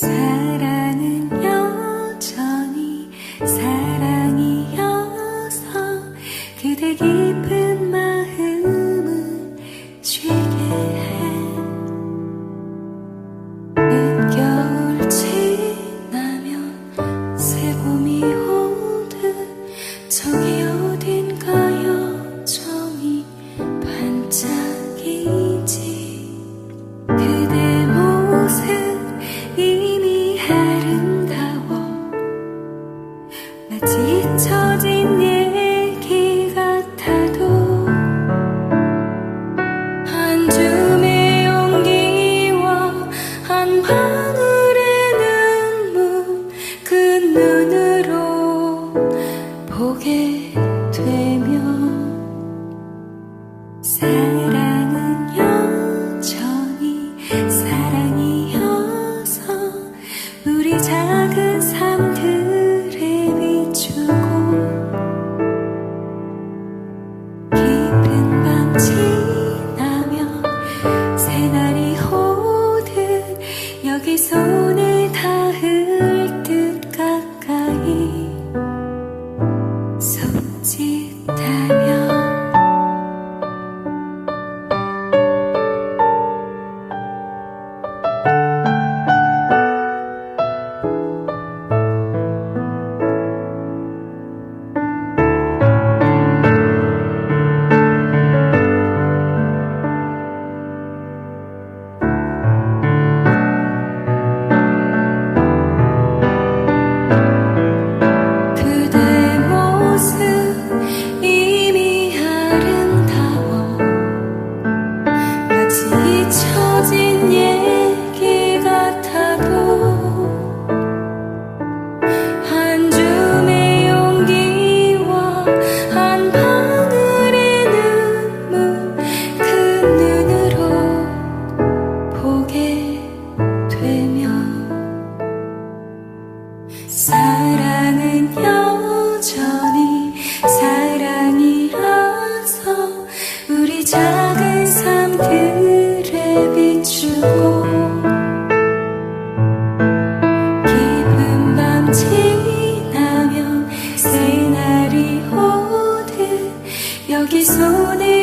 사랑은 여전히 사랑이어서 그대 깊은 마음을 쉬게 해 늦겨울 지나면 새봄이 오듯 저기 손에 닿을 듯 가까이 손짓 다 잊혀진 예 qui sont des